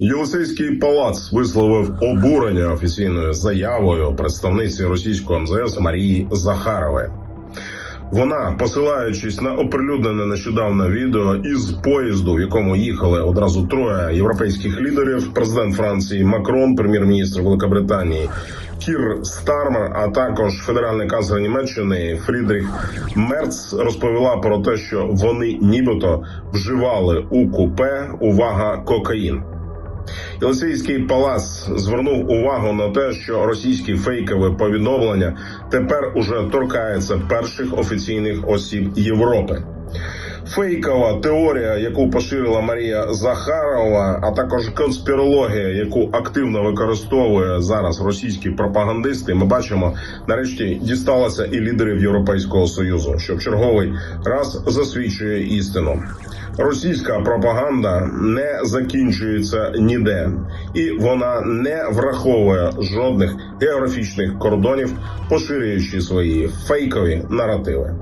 Єлисейський палац висловив обурення офіційною заявою представниці російського МЗС Марії Захарової. Вона, посилаючись на оприлюднене нещодавно відео із поїзду, в якому їхали одразу троє європейських лідерів: президент Франції Макрон, прем'єр-міністр Великобританії Кір Стармер, а також федеральний канцлер Німеччини Фрідріх Мерц, розповіла про те, що вони нібито вживали у купе увага кокаїн. Єлисейський палац звернув увагу на те, що російські фейкові повідомлення тепер уже торкаються перших офіційних осіб Європи. Фейкова теорія, яку поширила Марія Захарова, а також конспірологія, яку активно використовує зараз російські пропагандисти, ми бачимо, нарешті дісталася і лідерів Європейського союзу, що в черговий раз засвідчує істину. Російська пропаганда не закінчується ніде, і вона не враховує жодних географічних кордонів, поширюючи свої фейкові наративи.